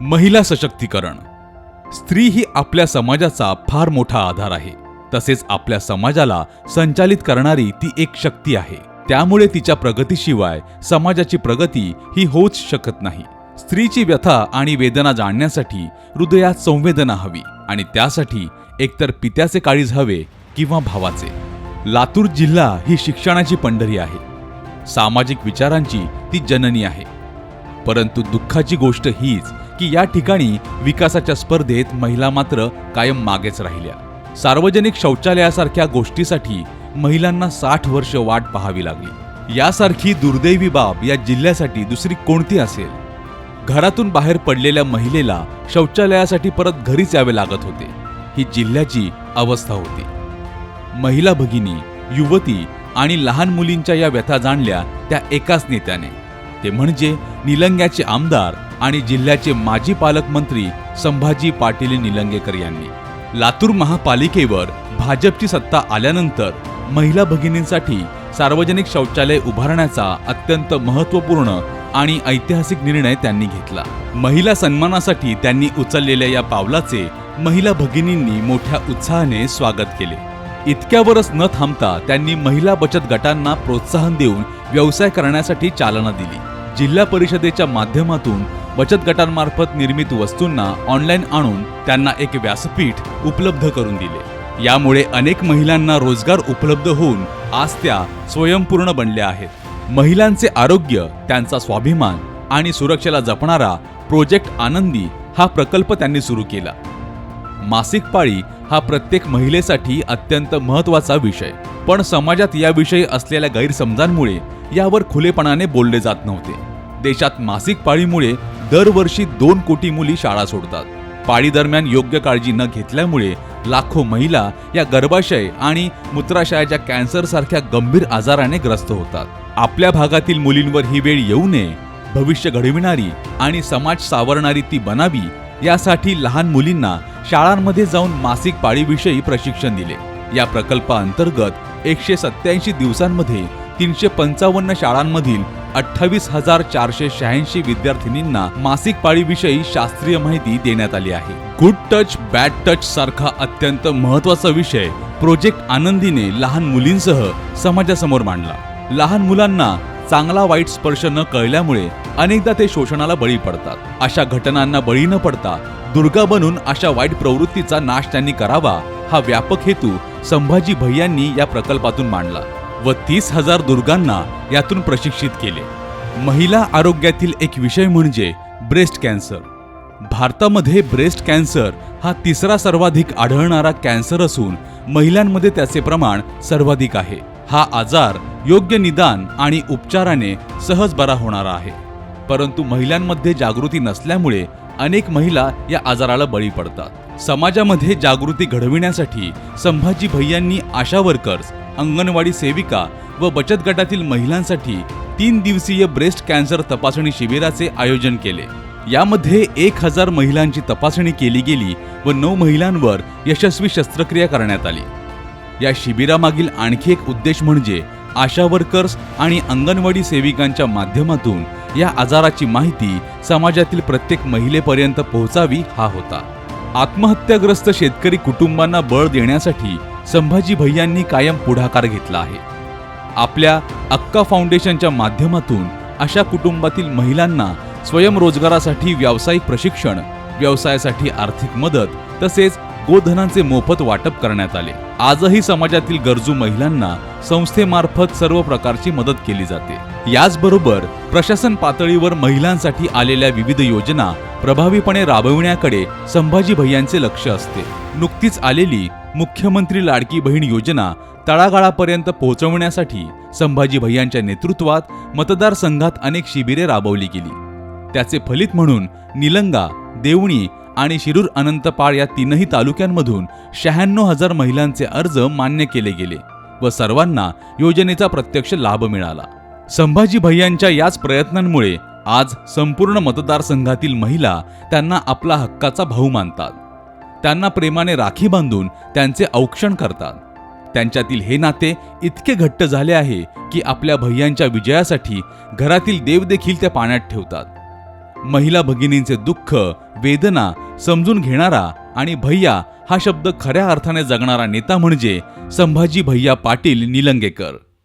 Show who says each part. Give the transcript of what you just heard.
Speaker 1: महिला सशक्तीकरण. स्त्री ही आपल्या समाजाचा फार मोठा आधार आहे. तसेच आपल्या समाजाला संचालित करणारी ती एक शक्ती आहे. त्यामुळे तिच्या प्रगतीशिवाय समाजाची प्रगती ही होऊच शकत नाही. स्त्रीची व्यथा आणि वेदना जाणण्यासाठी हृदयात संवेदना हवी आणि त्यासाठी एकतर पित्याचे काळीज हवे किंवा भावाचे. लातूर जिल्हा ही शिक्षणाची पंढरी आहे. सामाजिक विचारांची ती जननी आहे. परंतु दुःखाची गोष्ट हीच की या ठिकाणी विकासाच्या स्पर्धेत महिला मात्र कायम मागेच राहिल्या. सार्वजनिक शौचालयासारख्या गोष्टीसाठी महिलांना साठ वर्ष वाट पाहावी लागली. यासारखी दुर्दैवी बाब या जिल्ह्यासाठी दुसरी कोणती असेल? घरातून बाहेर पडलेल्या महिलेला शौचालयासाठी परत घरीच यावे लागत होते. ही जिल्ह्याची अवस्था होती. महिला भगिनी युवती आणि लहान मुलींच्या या व्यथा जाणल्या त्या एकाच नेत्याने. ते म्हणजे निलंग्याचे आमदार आणि जिल्ह्याचे माजी पालकमंत्री संभाजी पाटील निलंगेकर यांनी. लातूर महापालिकेवर भाजपची सत्ता आल्यानंतर महिला भगिनींसाठी सार्वजनिक शौचालय उभारण्याचा अत्यंत महत्त्वपूर्ण आणि ऐतिहासिक निर्णय त्यांनी घेतला. महिला सन्मानासाठी त्यांनी उचललेल्या या पावलाचे महिला भगिनींनी मोठ्या उत्साहाने स्वागत केले. इतक्यावरच न थांबता त्यांनी महिला बचत गटांना प्रोत्साहन देऊन व्यवसाय करण्यासाठी चालना दिली. जिल्हा परिषदेच्या माध्यमातून बचत गटांमार्फत निर्मित वस्तूंना ऑनलाईन आणून त्यांना एक व्यासपीठ उपलब्ध करून दिले. यामुळे अनेक महिलांना रोजगार उपलब्ध होऊन आज त्या स्वयंपूर्ण बनल्या आहेत. महिलांचे आरोग्य त्यांचा स्वाभिमान आणि सुरक्षेला जपणारा प्रोजेक्ट आनंदी हा प्रकल्प त्यांनी सुरू केला. मासिक पाळी हा प्रत्येक महिलेसाठी अत्यंत महत्त्वाचा विषय. पण समाजात याविषयी असलेल्या गैरसमजांमुळे यावर खुलेपणाने बोलले जात नव्हते. देशात मासिक पाळीमुळे दरवर्षी दोन कोटी मुली शाळा सोडतात. पाळी दरम्यान योग्य काळजी न घेतल्यामुळे लाखो महिला या गर्भाशय आणि मूत्राशयाच्या कॅन्सर सारख्या गंभीर आजाराने ग्रस्त होतात. आपल्या भागातील मुलींवर ही वेळ येऊ नये. भविष्य घडविणारी आणि समाज सावरणारी ती बनावी यासाठी लहान मुलींना शाळांमध्ये जाऊन मासिक पाळीविषयी प्रशिक्षण दिले. या प्रकल्पाअंतर्गत एकशे सत्याऐंशी दिवसांमध्ये तीनशे पंचावन्न शाळांमधील अठ्ठावीस हजार चारशे शहाऐंशी विद्यार्थिनींना मासिक पाळीविषयी शास्त्रीय माहिती देण्यात आली आहे. गुड टच बॅड टच सारखा अत्यंत महत्त्वाचा विषय प्रोजेक्ट आनंदीने लहान मुलींसह समाजासमोर मांडला. लहान मुलांना चांगला वाईट स्पर्श न कळल्यामुळे अनेकदा ते शोषणाला बळी पडतात. अशा घटनांना बळी न पडता दुर्गा बनून अशा वाईट प्रवृत्तीचा नाश त्यांनी करावा हा व्यापक हेतू संभाजी भैयांनी या प्रकल्पातून मांडला व तीस हजार दुर्गांना यातून प्रशिक्षित केले. महिला आरोग्यातील एक विषय म्हणजे ब्रेस्ट कॅन्सर. भारतामध्ये ब्रेस्ट कॅन्सर हा तिसरा सर्वाधिक आढळणारा कॅन्सर असून महिलांमध्ये त्याचे प्रमाण सर्वाधिक आहे. हा आजार योग्य निदान आणि उपचाराने सहज बरा होणारा आहे. परंतु महिलांमध्ये जागृती नसल्यामुळे अनेक महिला या आजाराला बळी पडतात. समाजामध्ये जागृती घडविण्यासाठी संभाजी भैयांनी आशा वर्कर्स अंगणवाडी सेविका व बचत गटातील महिलांसाठी तीन दिवसीय ब्रेस्ट कॅन्सर तपासणी शिबिराचे आयोजन केले. यामध्ये एक हजार महिलांची तपासणी केली गेली व नऊ महिलांवर यशस्वी शस्त्रक्रिया करण्यात आली. या शिबिरामागील आणखी एक उद्देश म्हणजे आशा वर्कर्स आणि अंगणवाडी सेविकांच्या माध्यमातून या आजाराची माहिती समाजातील प्रत्येक महिलेपर्यंत पोहोचावी हा होता. आत्महत्याग्रस्त शेतकरी कुटुंबांना बळ देण्यासाठी संभाजी भैयांनी कायम पुढाकार घेतला आहे. आपल्या अक्का फाउंडेशनच्या माध्यमातून अशा कुटुंबातील महिलांना स्वयंरोजगारासाठी व्यावसायिक प्रशिक्षण व्यवसायासाठी आर्थिक मदत तसेच गोधनांचे मोफत वाटप करण्यात आले. आजही समाजातील गरजू महिलांना संस्थेमार्फत सर्व प्रकारची मदत केली जाते. याचबरोबर प्रशासन पातळीवर महिलांसाठी आलेल्या विविध योजना प्रभावीपणे राबविण्याकडे संभाजी भैयांचे लक्ष असते. नुकतीच आलेली मुख्यमंत्री लाडकी बहीण योजना तळागाळापर्यंत पोहोचवण्यासाठी संभाजी भैयांच्या नेतृत्वात मतदारसंघात अनेक शिबिरे राबवली गेली. त्याचे फलित म्हणून निलंगा देवणी आणि शिरूर अनंतपाळ या तीनही तालुक्यांमधून शहाण्णव हजार महिलांचे अर्ज मान्य केले गेले व सर्वांना योजनेचा प्रत्यक्ष लाभ मिळाला. संभाजी भैयांच्या याच प्रयत्नांमुळे आज संपूर्ण मतदारसंघातील महिला त्यांना आपला हक्काचा भाऊ मानतात. त्यांना प्रेमाने राखी बांधून त्यांचे औक्षण करतात. त्यांच्यातील हे नाते इतके घट्ट झाले आहे की आपल्या भैयांच्या विजयासाठी घरातील देव देखील त्या पाण्यात ठेवतात. महिला भगिनींचे दुःख वेदना समजून घेणारा आणि भैया हा शब्द खऱ्या अर्थाने जगणारा नेता म्हणजे संभाजी भैया पाटील निलंगेकर.